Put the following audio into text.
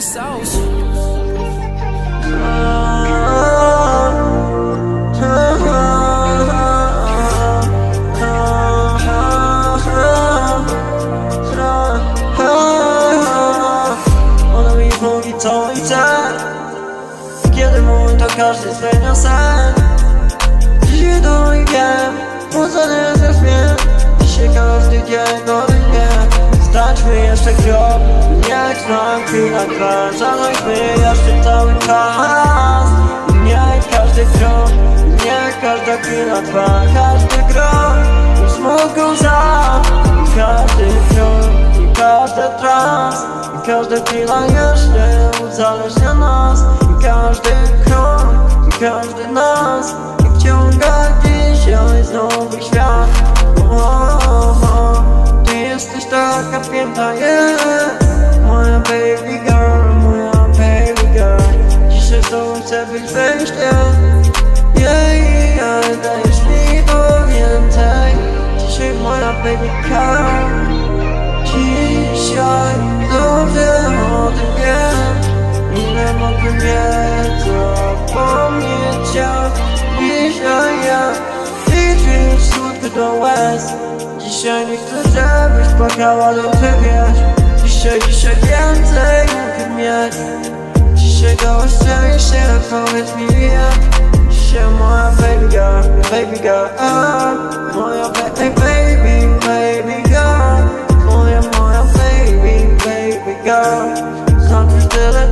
the sauce. Ona mi mówi co i tak Kiedy mówi to każdy zmienia sen. Dzisiaj to i wiem Mocno nie zresztą Dzisiaj każdy dzień no chwila trwa Zanośmy jeszcze cały czas. Niech każdy krok, niech każda chwila trwa Każdy krok, już mogą za. Każdy krok i każdy trans I każda chwila jeszcze uzależnia nas. I każdy krok, i każdy nas I wciąga dzisiaj znowu świat. O, o, o. Ty jesteś taka piękna, yeah Moja baby girl, moja baby girl. Dzisiaj znowu chcę być wejściem Yeah, yeah, dajesz mi to więcej Dzisiaj moja baby girl. Dzisiaj dobrze o tym wiem. Ile mogłem nie zapomnieć Dzisiaj? Ja Liczysz smutny do łez. Dzisiaj nie chcę, żebyś płakała, ty wiesz Dzisiaj, dzisiaj więcej mógł mieć Dzisiaj dałaś się się powiedz mi ja Dzisiaj moja baby girl, baby girl ah, Moja baby, baby, baby girl. Moja, moja baby, baby girl. Znam tyle